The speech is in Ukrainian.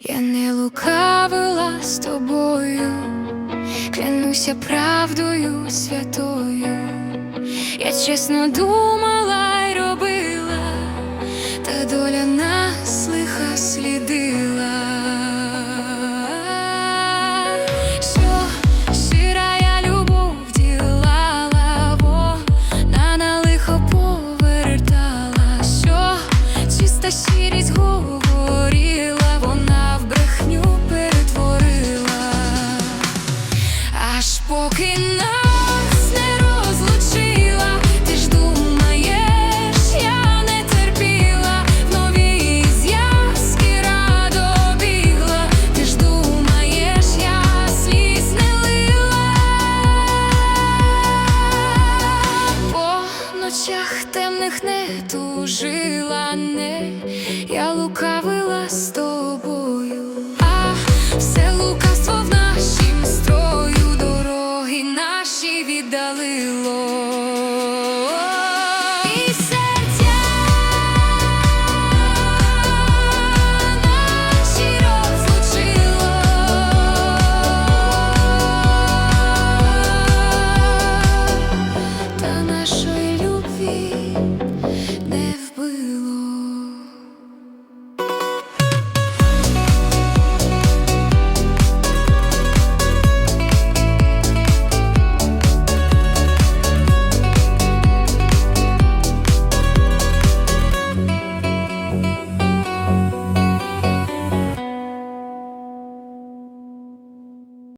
Я не лукавила з тобою, клянуся правдою святою. Я чесно думала, Поки нас не розлучила, ти ж думаєш, я не терпіла, нові зв'язки радо бігла, ти ж думаєш, я сліз по ночах темних не тужила не. дали